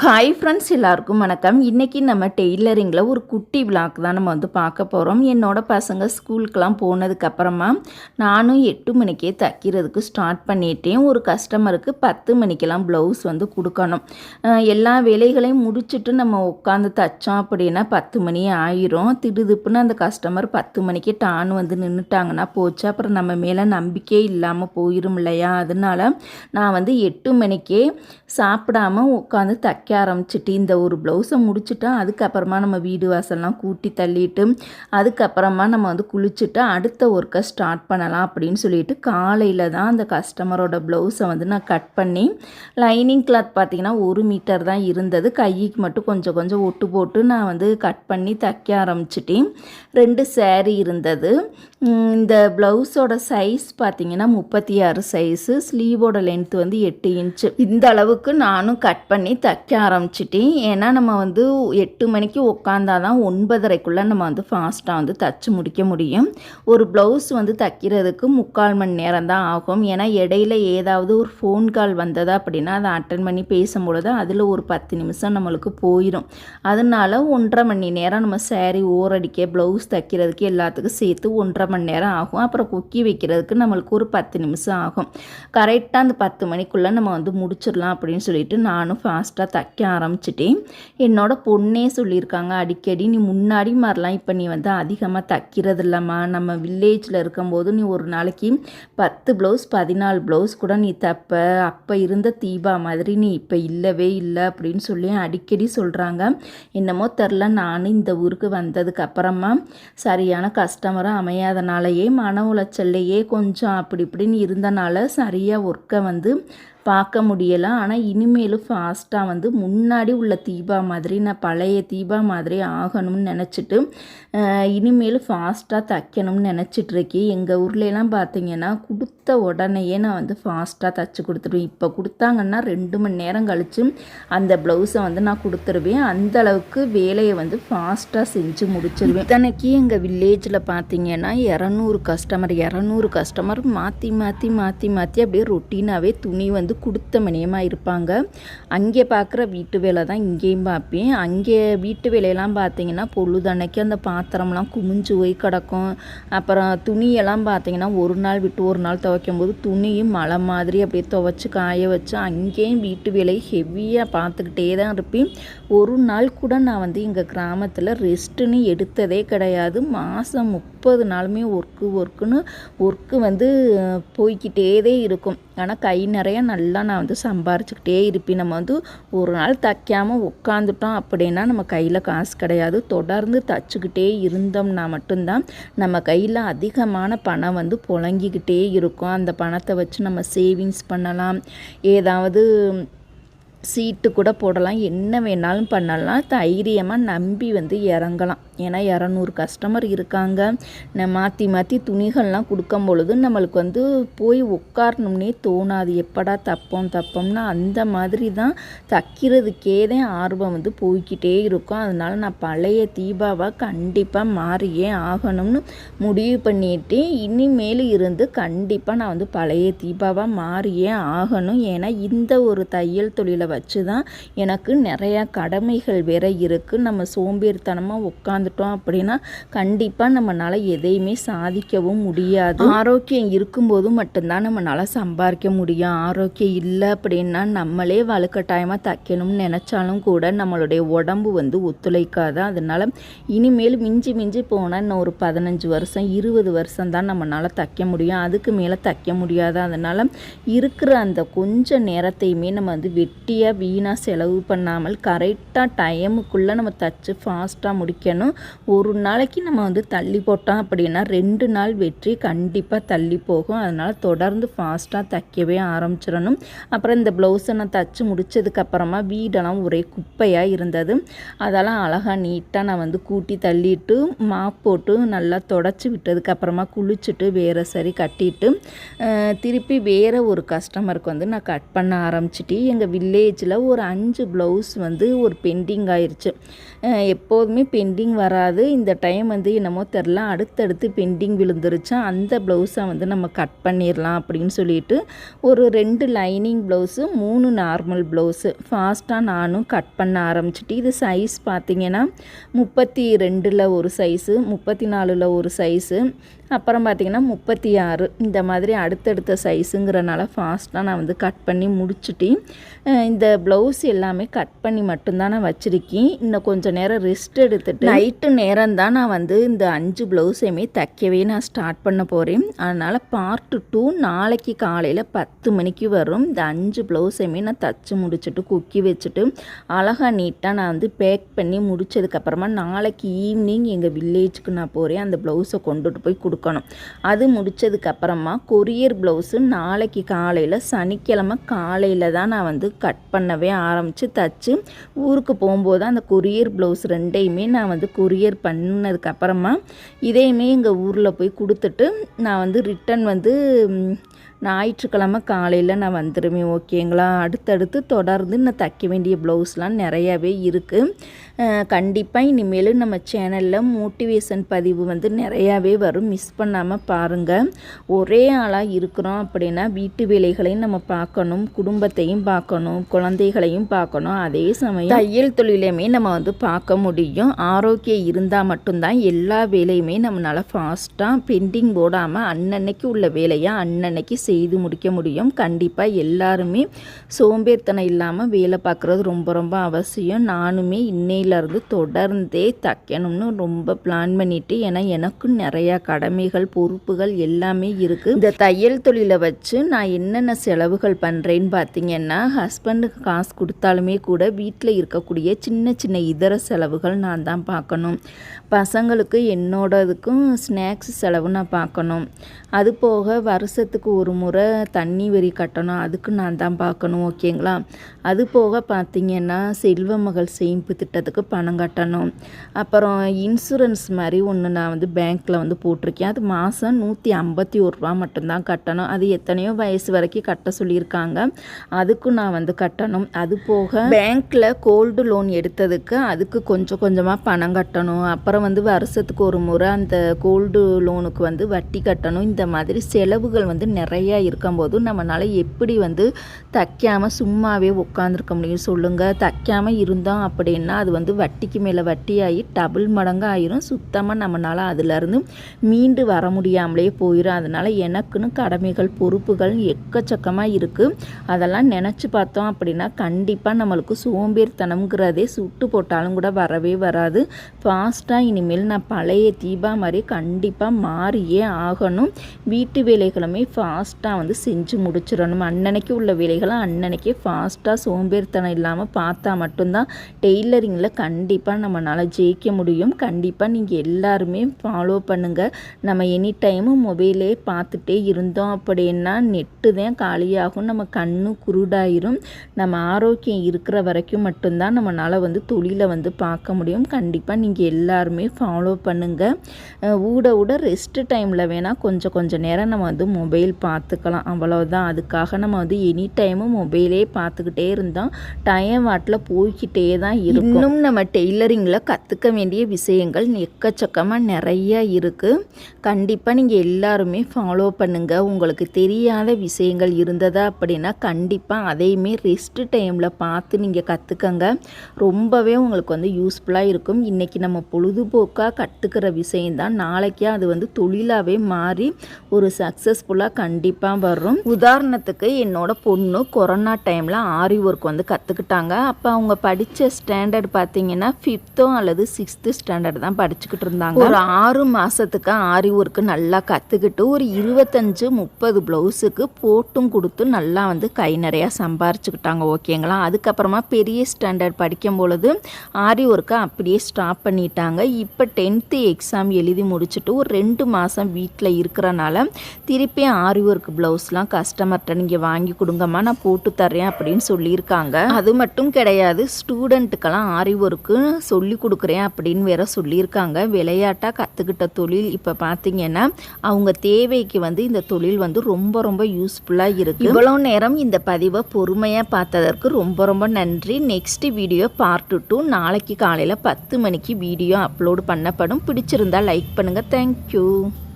Hi friends எல்லாருக்கும் வணக்கம். இன்றைக்கி நம்ம டெய்லரிங்கில் ஒரு குட்டி விளாக் தான் நம்ம வந்து பார்க்க போகிறோம் என்னோடய பசங்க ஸ்கூலுக்கெலாம் போனதுக்கப்புறமா நானும் எட்டு மணிக்கே தைக்கிறதுக்கு ஸ்டார்ட் பண்ணிட்டேன். ஒரு கஸ்டமருக்கு பத்து மணிக்கெல்லாம் ப்ளவுஸ் வந்து கொடுக்கணும். எல்லா வேலைகளையும் முடிச்சுட்டு நம்ம உட்காந்து தைச்சோம் அப்படின்னா பத்து மணி ஆயிரும். திடுதுப்புன்னு அந்த கஸ்டமர் பத்து மணிக்கு டான் வந்து நின்றுட்டாங்கன்னா போச்சு. அப்புறம் நம்ம மேலே நம்பிக்கையே இல்லாமல் போயிரும் இல்லையா? அதனால நான் வந்து எட்டு மணிக்கே சாப்பிடாம உட்காந்து தைக்க தைக்க ஆரம்பிச்சிட்டு இந்த ஒரு ப்ளவுஸை முடிச்சுட்டா அதுக்கப்புறமா நம்ம வீடு வாசல்லாம் கூட்டி தள்ளிட்டு அதுக்கப்புறமா நம்ம வந்து குளிச்சுட்டு அடுத்த ஒர்க்கை ஸ்டார்ட் பண்ணலாம் அப்படின்னு சொல்லிட்டு காலையில் தான் அந்த கஸ்டமரோட ப்ளவுஸை வந்து நான் கட் பண்ணி லைனிங் கிளாத் பார்த்திங்கன்னா ஒரு மீட்டர் தான் இருந்தது. கைக்கு மட்டும் கொஞ்சம் கொஞ்சம் ஒட்டு போட்டு நான் வந்து கட் பண்ணி தைக்க ஆரம்பிச்சிட்டேன். ரெண்டு சேரீ இருந்தது. இந்த ப்ளவுஸோட சைஸ் பார்த்தீங்கன்னா முப்பத்தி ஆறு சைஸு ஸ்லீவோட லென்த் வந்து எட்டு இன்ச்சு இந்த அளவுக்கு நானும் கட் பண்ணி தைக்க ஆரம்பிச்சிட்டேன். ஏன்னா நம்ம வந்து எட்டு மணிக்கு உட்காந்தாதான் ஒன்பதரைக்குள்ளே நம்ம வந்து ஃபாஸ்ட்டாக வந்து தச்சு முடிக்க முடியும். ஒரு ப்ளவுஸ் வந்து தைக்கிறதுக்கு முக்கால் மணி நேரம் தான் ஆகும். ஏன்னா இடையில ஏதாவது ஒரு ஃபோன் கால் வந்ததா அப்படின்னா அதை அட்டன் பண்ணி பேசும்பொழுது அதில் ஒரு பத்து நிமிஷம் நம்மளுக்கு போயிடும் அதனால ஒன்றரை மணி நேரம் நம்ம சேரீ ஓரடிக்க ப்ளவுஸ் தைக்கிறதுக்கு எல்லாத்துக்கும் சேர்த்து ஒன்றரை மணி நேரம் ஆகும். அப்புறம் கொக்கி வைக்கிறதுக்கு நம்மளுக்கு ஒரு பத்து நிமிஷம் ஆகும். கரெக்டாக அந்த பத்து மணிக்குள்ளே நம்ம வந்து முடிச்சிடலாம் அப்படின்னு சொல்லிட்டு நானும் ஃபாஸ்ட்டாக தைக்க ஆரம்பிச்சிட்டேன். என்னோட பொண்ணே சொல்லியிருக்காங்க அடிக்கடி நீ முன்னாடி மாதிரிலாம் இப்போ நீ வந்து அதிகமாக தைக்கிறது இல்லைம்மா. நம்ம வில்லேஜில் இருக்கும்போது நீ ஒரு நாளைக்கு பத்து ப்ளவுஸ் பதினாலு ப்ளவுஸ் கூட நீ தைப்ப. அப்போ இருந்த தீபா மாதிரி நீ இப்போ இல்லவே இல்லை. அப்படின்னு சொல்லி அடிக்கடி சொல்கிறாங்க என்னமோ தெரில நானும் இந்த ஊருக்கு வந்ததுக்கு அப்புறமா சரியான அமையாத அதனாலேயே மன உளைச்சல்லையே கொஞ்சம் அப்படி இப்படின்னு இருந்தனால சரியாக ஒர்க்கை வந்து பார்க்க முடியலை. ஆனால் இனிமேலும் ஃபாஸ்ட்டாக வந்து முன்னாடி உள்ள தீபா மாதிரி நான் பழைய தீபா மாதிரி ஆகணும்னு நினச்சிட்டு இனிமேலும் ஃபாஸ்ட்டாக தைக்கணும்னு நினச்சிட்ருக்கேன் எங்கள் ஊர்லலாம் பார்த்தீங்கன்னா கொடுத்த உடனேயே நான் வந்து ஃபாஸ்ட்டாக தைச்சி கொடுத்துருவேன். இப்போ கொடுத்தாங்கன்னா ரெண்டு மணி நேரம் கழித்து அந்த ப்ளவுஸை வந்து நான் கொடுத்துருவேன். அந்த அளவுக்கு வேலையை வந்து ஃபாஸ்ட்டாக செஞ்சு முடிச்சிருவேன். இத்தனைக்கு எங்கள் வில்லேஜில் பார்த்தீங்கன்னா இரநூறு கஸ்டமர் இரநூறு கஸ்டமர் மாற்றி மாற்றி மாற்றி மாற்றி அப்படியே ரொட்டீனாகவே துணி வந்து கொடுத்த மணியமாக இருப்பாங்க. அங்கே பார்க்குற வீட்டு வேலை தான் இங்கேயும் பார்ப்பேன் அங்கே வீட்டு வேலையெல்லாம் பார்த்தீங்கன்னா பொழுதன்னைக்கு அந்த பாத்திரம்லாம் குமிஞ்சு போய் கிடக்கும். அப்புறம் துணியெல்லாம் பார்த்தீங்கன்னா ஒரு நாள் விட்டு ஒரு நாள் துவைக்கும் போது துணியும் மழை மாதிரி அப்படியே துவைச்சி காய வச்சு அங்கேயும் வீட்டு வேலையை ஹெவியாக பார்த்துக்கிட்டே தான் இருப்பேன். ஒரு நாள் கூட நான் வந்து எங்கள் கிராமத்தில் ரெஸ்ட்டுன்னு எடுத்ததே கிடையாது. மாதம் முப்பது நாளுமே ஒர்க்கு ஒர்க்குன்னு ஒர்க்கு வந்து அஹ், இருக்கும். ஆனால் கை நிறைய நல்லா நான் வந்து சம்பாரிச்சுக்கிட்டே இருப்பேன். நம்ம வந்து ஒரு நாள் தைக்காமல் உட்காந்துட்டோம் அப்படின்னா நம்ம கையில் காசு கிடையாது. தொடர்ந்து தச்சுக்கிட்டே இருந்தோம்னா மட்டும்தான் நம்ம கையில் அதிகமான பணம் வந்து புழங்கிக்கிட்டே இருக்கும். அந்த பணத்தை வச்சு நம்ம சேவிங்ஸ் பண்ணலாம். ஏதாவது சீட்டு கூட போடலாம். என்ன வேணாலும் பண்ணலாம். தைரியமாக நம்பி வந்து இறங்கலாம். ஏன்னா இரநூறு கஸ்டமர் இருக்காங்க. நான் மாற்றி மாற்றி துணிகள்லாம் கொடுக்கும் பொழுது நம்மளுக்கு வந்து போய் உட்காரணும்னே தோணாது. எப்படா தப்போம் தப்போம்னா அந்த மாதிரி தான் தைக்கிறதுக்கே தான் ஆர்வம் வந்து போய்க்கிட்டே இருக்கும். அதனால நான் பழைய தீபாவை கண்டிப்பாக மாறியே ஆகணும்னு முடிவு பண்ணிட்டு இனிமேல் இருந்து கண்டிப்பாக நான் வந்து பழைய தீபாவாக மாறியே ஆகணும். ஏன்னா இந்த ஒரு தையல் தொழிலை வச்சு தான் எனக்கு நிறையா கடமைகள் வேற இருக்குது நம்ம சோம்பேறித்தனமாக உட்காந்துட்டோம் அப்படின்னா கண்டிப்பாக நம்மளால் எதையுமே சாதிக்கவும் முடியாது. ஆரோக்கியம் இருக்கும்போது மட்டும்தான் நம்மளால் சம்பாதிக்க முடியும். ஆரோக்கியம் இல்லை அப்படின்னா நம்மளே வலுக்கட்டாயமாக தைக்கணும்னு நினச்சாலும் கூட நம்மளுடைய உடம்பு வந்து ஒத்துழைக்காது. அதனால் இனிமேல் மிஞ்சி மிஞ்சி போனால் இன்னும் ஒரு பதினஞ்சு வருஷம் இருபது வருஷம் தான் நம்மளால் தைக்க முடியும். அதுக்கு மேலே தைக்க முடியாது. அதனால் இருக்கிற அந்த கொஞ்ச நேரத்தையுமே நம்ம வந்து வெட்டியாக வீணாக செலவு பண்ணாமல் கரெக்டாக டைமுக்குள்ளே நம்ம தச்சு ஃபாஸ்ட்டாக முடிக்கணும். ஒரு நாளைக்கு நம்ம வந்து தள்ளி போட்டோம் அப்படின்னா ரெண்டு நாள் வெற்றி கண்டிப்பாக தள்ளி போகும். அதனால் தொடர்ந்து ஃபாஸ்ட்டாக தைக்கவே ஆரம்பிச்சிடணும். அப்புறம் இந்த ப்ளவுஸை நான் தச்சு முடிச்சதுக்கப்புறமா வீடெல்லாம் ஒரே குப்பையாக இருந்தது. அதெல்லாம் அழகாக நீட்டாக நான் வந்து கூட்டி தள்ளிட்டு மாப் போட்டு நல்லா தொடச்சி விட்டதுக்கப்புறமா குளிச்சுட்டு வேறு சரி கட்டிட்டு திருப்பி வேறு ஒரு கஸ்டமருக்கு வந்து நான் கட் பண்ண ஆரம்பிச்சிட்டு எங்கள் வில்லேஜ் வில்லேஜில் ஒரு அஞ்சு ப்ளவுஸ் வந்து ஒரு பெண்டிங் ஆயிடுச்சு எப்போதுமே பெண்டிங் வராது. இந்த டைம் வந்து என்னமோ தெரில அடுத்தடுத்து பெண்டிங் விழுந்துருச்சா. அந்த ப்ளவுஸை வந்து நம்ம கட் பண்ணிடலாம் அப்படின்னு சொல்லிட்டு ஒரு ரெண்டு லைனிங் ப்ளவுஸு மூணு நார்மல் ப்ளவுஸு ஃபாஸ்ட்டாக நானும் கட் பண்ண ஆரம்பிச்சிட்டு இது சைஸ் பார்த்தீங்கன்னா முப்பத்தி ரெண்டில் ஒரு சைஸு முப்பத்தி நாலில் ஒரு சைஸு அப்புறம் பார்த்திங்கன்னா முப்பத்தி ஆறு. இந்த மாதிரி அடுத்தடுத்த சைஸுங்கிறனால ஃபாஸ்ட்டாக நான் வந்து கட் பண்ணி முடிச்சுட்டு இந்த ப்ளவுஸ் எல்லாமே கட் பண்ணி மட்டும்தான் நான் வச்சுருக்கேன். இன்னும் கொஞ்சம் நேரம் ரெஸ்ட் எடுத்துட்டு நைட்டு நேரம் தான் நான் வந்து இந்த அஞ்சு ப்ளவுஸையுமே தைக்கவே நான் ஸ்டார்ட் பண்ண போகிறேன் அதனால் பார்ட்டு டூ நாளைக்கு காலையில் பத்து மணிக்கு வரும். இந்த அஞ்சு ப்ளவுஸையுமே நான் தச்சு முடிச்சுட்டு குக்கி வச்சுட்டு அழகாக நீட்டாக நான் வந்து பேக் பண்ணி முடித்ததுக்கப்புறமா நாளைக்கு ஈவினிங் எங்கள் வில்லேஜுக்கு நான் போகிறேன் அந்த ப்ளவுஸை கொண்டுட்டு போய் கொடுக்கணும். அது முடிச்சதுக்கப்புறமா கொரியர் ப்ளவுஸு நாளைக்கு காலையில் சனிக்கிழமை காலையில் தான் நான் வந்து கட் பண்ணவே ஆரம்பித்து தச்சு. ஊருக்கு போகும்போது அந்த கொரியர் ப்ளவுஸ் ரெண்டையுமே நான் வந்து கொரியர் பண்ணதுக்கப்புறமா இதையுமே எங்கள் ஊரில் போய் கொடுத்துட்டு நான் வந்து ரிட்டன் வந்து ஞாயிற்றுக்கிழமை காலையில் நான் வந்துடுவேன் ஓகேங்களா? அடுத்தடுத்து தொடர்ந்து நான் தைக்க வேண்டிய ப்ளவுஸ்லாம் நிறையாவே இருக்குது கண்டிப்பாக இனிமேல் நம்ம சேனலில் மோட்டிவேஷன் பதிவு வந்து நிறையாவே வரும். மிஸ் பண்ணாமல் பாருங்கள் ஒரே ஆளாக இருக்கிறோம் அப்படின்னா வீட்டு வேலைகளையும் நம்ம பார்க்கணும் குடும்பத்தையும் பார்க்கணும் குழந்தைகளையும் பார்க்கணும். அதே சமயம் தையல் தொழிலையுமே நம்ம வந்து பார்க்க முடியும். ஆரோக்கியம் இருந்தால் மட்டும்தான் எல்லா வேலையுமே நம்மளால் ஃபாஸ்ட்டாக பெண்டிங் போடாமல் அன்னன்னைக்கு உள்ள வேலையை அன்னன்னைக்கு செய்து முடிக்க முடியும். கண்டிப்பாக எல்லாருமே சோம்பேறித்தனம் இல்லாமல் வேலை பார்க்குறது ரொம்ப ரொம்ப அவசியம். நானுமே இன்னையில் இருந்து தொடர்ந்தே தைக்கணும்னு ரொம்ப பிளான் பண்ணிட்டு ஏன்னா எனக்கும் நிறையா கடமைகள் பொறுப்புகள் எல்லாமே இருக்குது இந்த தையல் தொழிலை வச்சு நான் என்னென்ன செலவுகள் பண்ணுறேன்னு பார்த்தீங்கன்னா ஹஸ்பண்டுக்கு காசு கொடுத்தாலுமே கூட வீட்டில் இருக்கக்கூடிய சின்ன சின்ன இதர செலவுகள் நான் தான் பார்க்கணும். பசங்களுக்கு என்னோடதுக்கும் ஸ்நாக்ஸ் செலவு நான் பார்க்கணும். அது போக வருஷத்துக்கு ஒரு முறை தண்ணி வரி கட்டணும். அதுக்கு நான் தான் பார்க்கணும் ஓகேங்களா அது போக பார்த்திங்கன்னா செல்வ மகள் சேமிப்பு திட்டத்துக்கு பணம் கட்டணும். அப்புறம் இன்சூரன்ஸ் மாதிரி ஒன்று நான் வந்து பேங்க்கில் வந்து போட்டிருக்கேன். அது மாதம் நூற்றி ஐம்பத்தி ஒரு ரூபா மட்டும்தான் கட்டணும். அது எத்தனையோ வயசு வரைக்கும் கட்ட சொல்லியிருக்காங்க. அதுக்கும் நான் வந்து கட்டணும். அது போக பேங்க்கில் கோல்டு லோன் எடுத்ததுக்கு அதுக்கு கொஞ்சம் கொஞ்சமாக பணம் கட்டணும். அப்புறம் வந்து வருஷத்துக்கு ஒரு முறை அந்த கோல்டு லோனுக்கு வந்து வட்டி கட்டணும். இந்த மாதிரி செலவுகள் வந்து நிறையா இருக்கும்போது நம்மளால் எப்படி வந்து தைக்காமல் சும்மாவே உட்காந்துருக்க முடியும். சொல்லுங்கள் தைக்காமல் இருந்தோம் அப்படின்னா அது வந்து வட்டிக்கு மேலே வட்டியாகி டபுள் மடங்கு ஆயிரும் சுத்தமாக நம்மளால் அதுலேருந்து மீண்டு வர முடியாமலே போயிடும் அதனால் எனக்குன்னு கடமைகள் பொறுப்புகள் எக்கச்சக்கமாக இருக்குது அதெல்லாம் நினச்சி பார்த்தோம் அப்படின்னா கண்டிப்பாக நம்மளுக்கு சோம்பேறித்தனம்ங்கிறதே சுட்டு போட்டாலும் கூட வரவே வராது. ஃபாஸ்ட்டாக இனிமேல் நான் பழைய தீபா மாதிரி கண்டிப்பாக மாறியே ஆகணும். வீட்டு வேலைகளுமே ஃபாஸ்ட்டாக வந்து செஞ்சு முடிச்சிடணும். அன்னன்னைக்கு உள்ள வேலைகளை அன்னன்னைக்கே ஃபாஸ்ட்டாக சோம்பேறித்தனம் இல்லாமல் பார்த்தா மட்டும்தான் டெய்லரிங்கில் கண்டிப்பாக நம்மளால் ஜெயிக்க முடியும். கண்டிப்பாக நீங்கள் எல்லாருமே ஃபாலோ பண்ணுங்கள் நம்ம எனி டைமும் மொபைலே பார்த்துட்டே இருந்தோம் அப்படின்னா நெட்டு தான் காலியாகும். நம்ம கண்ணு குருடாயிரும். நம்ம ஆரோக்கியம் இருக்கிற வரைக்கும் மட்டும்தான் நம்மளால் வந்து தொழிலை வந்து பார்க்க முடியும். கண்டிப்பாக நீங்கள் எல்லாருமே ஃபாலோ பண்ணுங்கள் ஊட ஊட ரெஸ்ட் டைமில் வேணால் கொஞ்சம் கொஞ்சம் நேரம் நம்ம வந்து மொபைல் பார்த்துக்கலாம். அவ்வளோதான் அதுக்காக நம்ம வந்து எனி டைமும் மொபைலே பார்த்துக்கிட்டே இருந்தோம் டைம் வாட்டில் போய்கிட்டே தான் இருக்கும். இன்னும் நம்ம டெய்லரிங்கில் கற்றுக்க வேண்டிய விஷயங்கள் எக்கச்சக்கமாக நிறைய இருக்குது கண்டிப்பாக நீங்கள் எல்லாருமே ஃபாலோ பண்ணுங்கள் உங்களுக்கு தெரியாத விஷயங்கள் இருந்ததா அப்படின்னா கண்டிப்பாக அதையுமே ரெஸ்ட் டைமில் பார்த்து நீங்கள் கற்றுக்கங்க ரொம்பவே உங்களுக்கு வந்து யூஸ்ஃபுல்லாக இருக்கும். இன்றைக்கி நம்ம பொழுதுபோக்காக கற்றுக்கிற விஷயந்தான் நாளைக்கே அது வந்து தொழிலாகவே மாறி ஒரு சக்ஸஸ்ஃபுல்லாக கண்டிப்பாக வரும். உதாரணத்துக்கு என்னோட பொண்ணு கொரோனா டைமில் ஆரி ஒர்க் வந்து கற்றுக்கிட்டாங்க அப்போ அவங்க படித்த ஸ்டாண்டர்ட் பார்த்தீங்கன்னா ஃபிஃப்த்தோ அல்லது சிக்ஸ்த்து ஸ்டாண்டர்ட் தான் படிச்சுக்கிட்டு இருந்தாங்க. ஒரு ஆறு மாதத்துக்கு ஆரி ஒர்க்கு நல்லா கற்றுக்கிட்டு ஒரு இருபத்தஞ்சு முப்பது ப்ளவுஸுக்கு போட்டும் கொடுத்து நல்லா வந்து கை நிறையா சம்பாரிச்சுக்கிட்டாங்க ஓகேங்களா அதுக்கப்புறமா பெரிய ஸ்டாண்டர்ட் படிக்கும் பொழுது ஆரி ஒர்க்கை அப்படியே ஸ்டாப் பண்ணிட்டாங்க. இப்போ டென்த்து எக்ஸாம் எழுதி முடிச்சுட்டு ஒரு ரெண்டு மாதம் வீட்டில் இருக்கிறனால திருப்பி ஆரி ஒர்க் ப்ளவுஸ்லாம் கஸ்டமர்கிட்ட நீங்கள் வாங்கி கொடுங்கம்மா நான் போட்டு தர்றேன் அப்படின்னு சொல்லி சொல்லியிருக்காங்க அது மட்டும் கிடையாது ஸ்டூடெண்ட்டுக்கெல்லாம் ஆரி ஒர்க்கு சொல்லி கொடுக்குறேன் அப்படின்னு வேற சொல்லியிருக்காங்க. விளையாட்டாக கற்றுக்கிட்ட தொழில் இப்போ பார்த்தீங்கன்னா அவங்க தேவைக்கு வந்து இந்த தொழில் வந்து ரொம்ப ரொம்ப யூஸ்ஃபுல்லாக இருக்குது இவ்வளோ நேரம் இந்த பதிவை பொறுமையாக பார்த்ததற்கு ரொம்ப ரொம்ப நன்றி. நெக்ஸ்ட் வீடியோ பார்ட் டூ நாளைக்கு காலையில் பத்து மணிக்கு வீடியோ அப்லோடு பண்ணப்படும். பிடிச்சிருந்தா லைக் பண்ணுங்கள் தேங்க்யூ